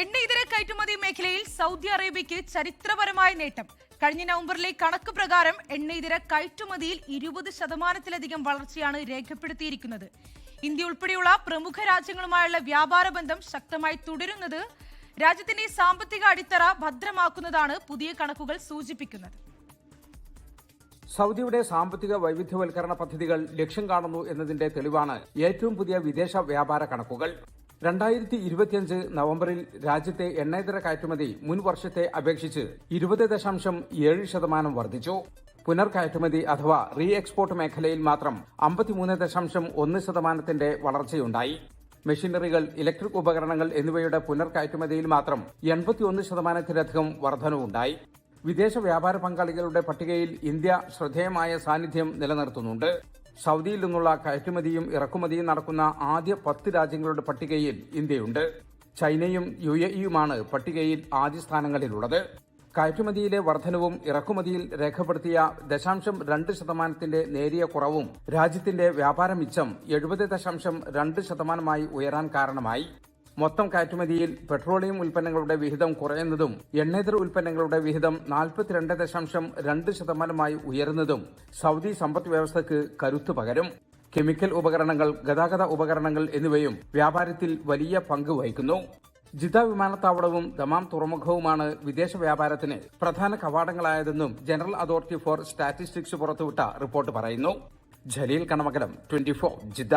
എണ്ണ ഇതര കയറ്റുമതി മേഖലയിൽ സൗദി അറേബ്യയ്ക്ക് ചരിത്രപരമായ നേട്ടം. കഴിഞ്ഞ നവംബറിലെ കണക്ക് പ്രകാരം എണ്ണ ഇതര കയറ്റുമതിയിൽ ഇരുപത് ശതമാനത്തിലധികം വളർച്ചയാണ് രേഖപ്പെടുത്തിയിരിക്കുന്നത്. ഇന്ത്യ ഉൾപ്പെടെയുള്ള പ്രമുഖ രാജ്യങ്ങളുമായുള്ള വ്യാപാര ബന്ധം ശക്തമായി തുടരുന്നത് രാജ്യത്തിന്റെ സാമ്പത്തിക അടിത്തറ ഭദ്രമാക്കുന്നതാണ് പുതിയ കണക്കുകൾ സൂചിപ്പിക്കുന്നത്. സൗദിയുടെ സാമ്പത്തിക വൈവിധ്യവൽക്കരണ പദ്ധതികൾ ലക്ഷ്യം കാണുന്നു എന്നതിന്റെ തെളിവാണ് ഏറ്റവും പുതിയ വിദേശ വ്യാപാര കണക്കുകൾ. രണ്ടായിരത്തി ഇരുപത്തിയഞ്ച് നവംബറിൽ രാജ്യത്തെ എണ്ണേതര കയറ്റുമതി മുൻ വർഷത്തെ അപേക്ഷിച്ച് ഇരുപത് ദശാംശം ഏഴ് ശതമാനം വർദ്ധിച്ചു. പുനർകയറ്റുമതി അഥവാ റീ എക്സ്പോർട്ട് മേഖലയിൽ മാത്രം അമ്പത്തിമൂന്ന് ദശാംശം ഒന്ന് ശതമാനത്തിന്റെ വളർച്ചയുണ്ടായി. മെഷീനറികൾ ഇലക്ട്രിക് ഉപകരണങ്ങൾ എന്നിവയുടെ പുനർകയറ്റുമതിയിൽ മാത്രം എൺപത്തിയൊന്ന് ശതമാനത്തിലധികം വർധനവുണ്ടായി. വിദേശ വ്യാപാര പങ്കാളികളുടെ പട്ടികയിൽ ഇന്ത്യ ശ്രദ്ധേയമായ സാന്നിധ്യം നിലനിർത്തുന്നുണ്ട്. സൗദിയിൽ നിന്നുള്ള കയറ്റുമതിയും ഇറക്കുമതിയും നടക്കുന്ന ആദ്യ പത്ത് രാജ്യങ്ങളുടെ പട്ടികയിൽ ഇന്ത്യയുണ്ട്. ചൈനയും യു എ ഇയുമാണ് പട്ടികയിൽ ആദ്യ സ്ഥാനങ്ങളിലുള്ളത്. കയറ്റുമതിയിലെ വർധനവും ഇറക്കുമതിയിൽ രേഖപ്പെടുത്തിയ ദശാംശം രണ്ട് ശതമാനത്തിന്റെ നേരിയ കുറവും രാജ്യത്തിന്റെ വ്യാപാര മിച്ചം എഴുപത് ദശാംശം രണ്ട് ശതമാനമായി ഉയരാൻ കാരണമായി. മൊത്തം കയറ്റുമതിയിൽ പെട്രോളിയം ഉൽപ്പന്നങ്ങളുടെ വിഹിതം കുറയുന്നതും എണ്ണേതര ഉൽപ്പന്നങ്ങളുടെ വിഹിതം നാൽപ്പത്തിരണ്ട് ദശാംശം രണ്ട് ശതമാനമായി ഉയരുന്നതും സൗദി സമ്പദ് വ്യവസ്ഥയ്ക്ക് കരുത്തു പകരും. കെമിക്കൽ ഉപകരണങ്ങൾ ഗതാഗത ഉപകരണങ്ങൾ എന്നിവയും വ്യാപാരത്തിൽ വലിയ പങ്ക് വഹിക്കുന്നു. ജിദ്ദ വിമാനത്താവളവും ദമാം തുറമുഖവുമാണ് വിദേശ വ്യാപാരത്തിന് പ്രധാന കവാടങ്ങളായതെന്നും ജനറൽ അതോറിറ്റി ഫോർ സ്റ്റാറ്റിസ്റ്റിക്സ് പുറത്തുവിട്ട റിപ്പോർട്ട് പറയുന്നു. Jaleel Kanamakalam twenty Jeddah